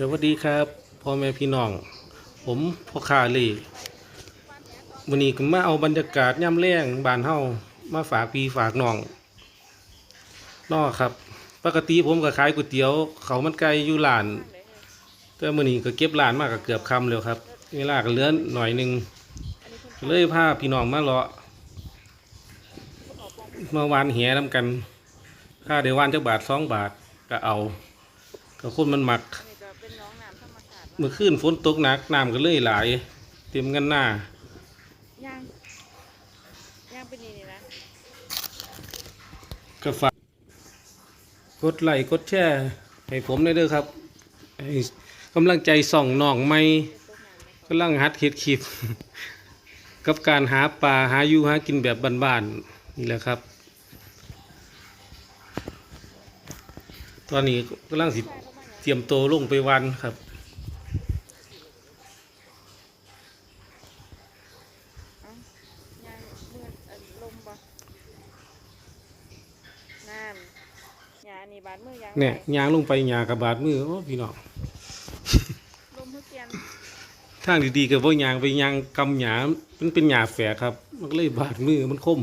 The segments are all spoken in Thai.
สวัสดีครับพ่อแม่พี่น้อง ผมพ่อคาล่วันนี้ก็มาเอาบรรยากาศย่ำแรงบานเฮามาฝากพี่ฝากน้องนอครับ ปกติผมก็ขายก๋วยเตี๋ยว เขามันไก่อยู่ร้าน แต่มื้อนี้ก็เก็บร้านมากก็เกือบคำแล้วครับเวลาก็เลือนหน่อยหนึงเลยพาพี่น้องมาเลาะเมาวานแหนำกันค่าเดี๋ยววานจักบาทสองบาทก็เอาก็คนมันหมัก เมื่อคืนฝนตกหนักน้ำก็เลยหลายเต็มกันหน้า ย่างย่างเป็นนี่นี่นะก็ฝากกดไลค์กดแชร์ให้ผมได้เด้อครับให้กำลังใจส่องน้องไม่เป็นต้นน้ำไหมกำลังหัดเฮ็ดคลิป กับการหาปลาหาอยู่หากินแบบบ้านๆนี่แหละครับ ตอนนี้กำลังสิใช่เขามาอย่างเตรียมตัวลงไปวันครับ เอ้าย่างเมื่อเอ่อลมบ่ น้ำยานี่บาดมือยางเนี่ยไปยางลงไปยางกับบาดมือโอ้พี่น้องลมเพื่อเปลี่ยนทางดีๆก็บ่ยางไปยางกำหยามันเป็นหยาแฝกครับ มันก็เลยบาดมือมันคม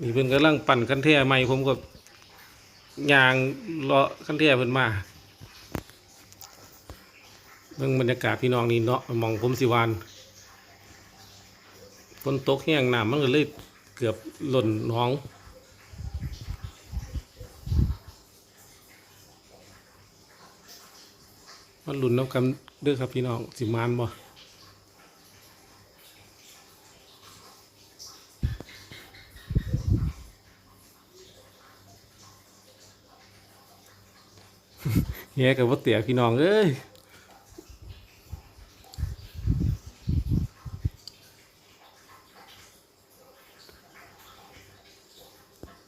นี่เพิ่นกำลังปั่นคันแท่ใหม่ผมก็ยางเลาะคันแท่เพิ่นมาเบิ่งบรรยากาศพี่น้องนี่เนาะมองผมสิวานฝนตกแห้งน้ำมันก็เลย เกือบหล่นหนอง มันหลุนน้ำกันเด้อครับพี่น้องสิมานบ่แย่กับว่าเตี๋ยพี่น้องเอ้ย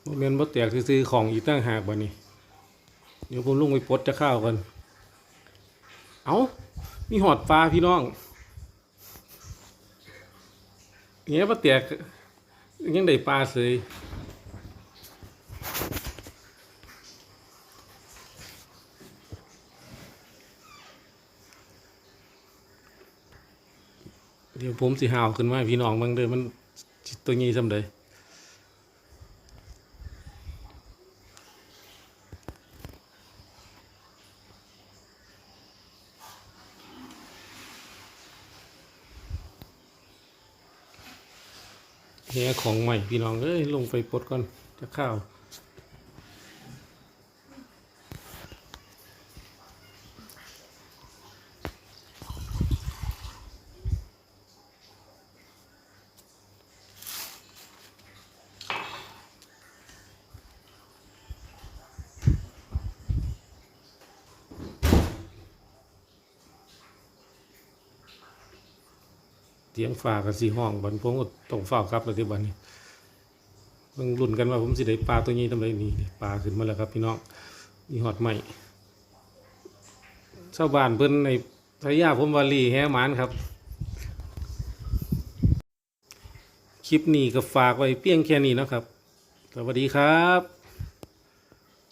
โมเมนต์ว่าเตี๋ยซื้อของอีกตั้งหากบ่นี่เดี๋ยวผมลุงไปปดจะข้าวกันเอามีหอดปลาพี่น้องเงี้ยปลาเตียกยังได้ปลาเสยเดี๋ยวผมสิหาวขึ้นมาพี่น้องบางเด้อมันตัวนี้ซ้ำใด แหของใหม่พี่น้องเอ้ยลงไปปลดก่อนจะข้าว เตียงฝากับสีห้องบันผมก็ต้องเฝ้าครับแล้วที่บันนี้เบิ่งรุ่นกันว่าผมสิได้ปลาตัวนี้ทำไรนี่ปลาขึ้นมาแล้วครับพี่น้องมีหอดใหม่ชาวบ้านเพิ่นในทายาผมวาลีแฮมานครับ คลิปนี้ก็ฝากไว้เพียงแค่นี้นะครับ สวัสดีครับ